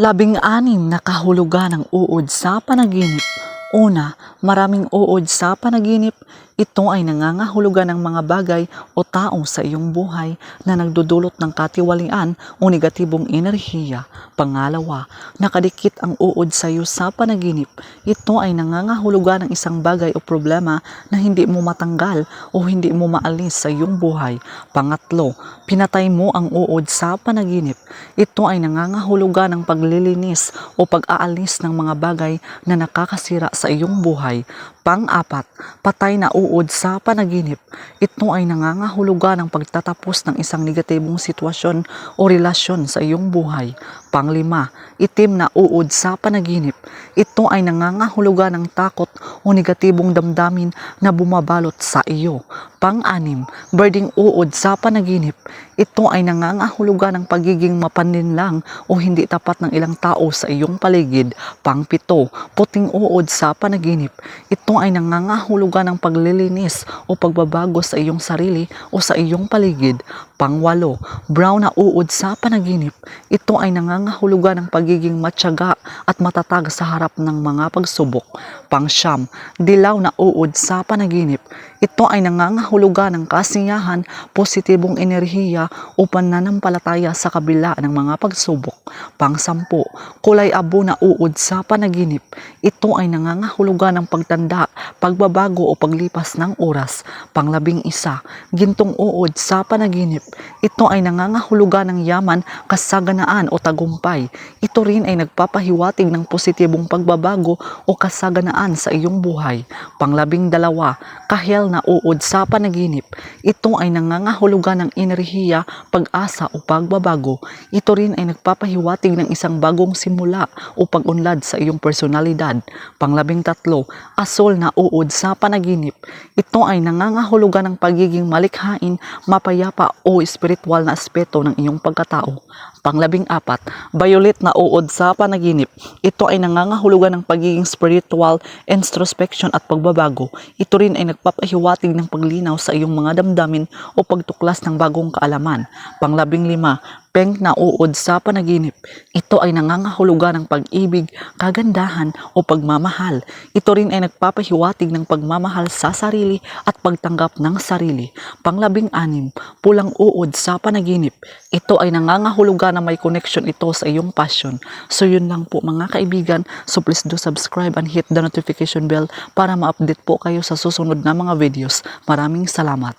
Labing-anim na kahulugan ng uod sa panaginip. Una, maraming uod sa panaginip. Ito ay nangangahulugan ng mga bagay o tao sa iyong buhay na nagdudulot ng katiwalian o negatibong enerhiya. Pangalawa, nakadikit ang uod sa iyo sa panaginip. Ito ay nangangahulugan ng isang bagay o problema na hindi mo matanggal o hindi mo maalis sa iyong buhay. Pangatlo, pinatay mo ang uod sa panaginip. Ito ay nangangahulugan ng paglilinis o pag-aalis ng mga bagay na nakakasira sa iyong buhay. Pang-apat, patay na uod sa panaginip. Ito ay nangangahulugan ng pagtatapos ng isang negatibong sitwasyon o relasyon sa iyong buhay. Panglima, itim na uod sa panaginip. Ito ay nangangahulugan ng takot o negatibong damdamin na bumabalot sa iyo. Pang-anim, birding uod sa panaginip. Ito ay nangangahulugan ng pagiging mapaninlang o hindi tapat ng ilang tao sa iyong paligid. Pang-pito, puting uod sa panaginip. Ito ay nangangahulugan ng paglilinis o pagbabago sa iyong sarili o sa iyong paligid. Pangwalo, brown na uod sa panaginip. Ito ay nangangahulugan ng pagiging matyaga at matatag sa harap ng mga pagsubok. Pangsyam, dilaw na uod sa panaginip. Ito ay nangangahulugan ng kasiyahan, positibong enerhiya o pananampalataya sa kabila ng mga pagsubok. Pangsampu, kulay abo na uod sa panaginip. Ito ay nangangahulugan ng pagtanda, pagbabago o paglipas ng oras. Panglabing isa, gintong uod sa panaginip. Ito ay nangangahulugan ng yaman, kasaganaan o tagumpay. Ito rin ay nagpapahiwatig ng positibong pagbabago o kasaganaan sa iyong buhay. Panglabing dalawa, kahel na uod sa panaginip. Ito ay nangangahulugan ng enerhiya, pag-asa o pagbabago. Ito rin ay nagpapahiwatig ng isang bagong simula o pag-unlad sa iyong personalidad. Panglabing tatlo, asol na uod sa panaginip. Ito ay nangangahulugan ng pagiging malikhain, mapayapa o espiritual na aspeto ng iyong pagkatao. Panglabing apat, violet na uod sa panaginip. Ito ay nangangahulugan ng pagiging spiritual, introspection at pagbabago. Ito rin ay nagpapahiwatig ng paglinaw sa iyong mga damdamin o pagtuklas ng bagong kaalaman. Panglabing lima, peng na uod sa panaginip. Ito ay nangangahulugan ng pag-ibig, kagandahan o pagmamahal. Ito rin ay nagpapahiwatig ng pagmamahal sa sarili at pagtanggap ng sarili. Panglabing anim, pulang uod sa panaginip. Ito ay nangangahulugan na may connection ito sa iyong passion. So yun lang po mga kaibigan. So please do subscribe and hit the notification bell para ma-update po kayo sa susunod na mga videos. Maraming salamat.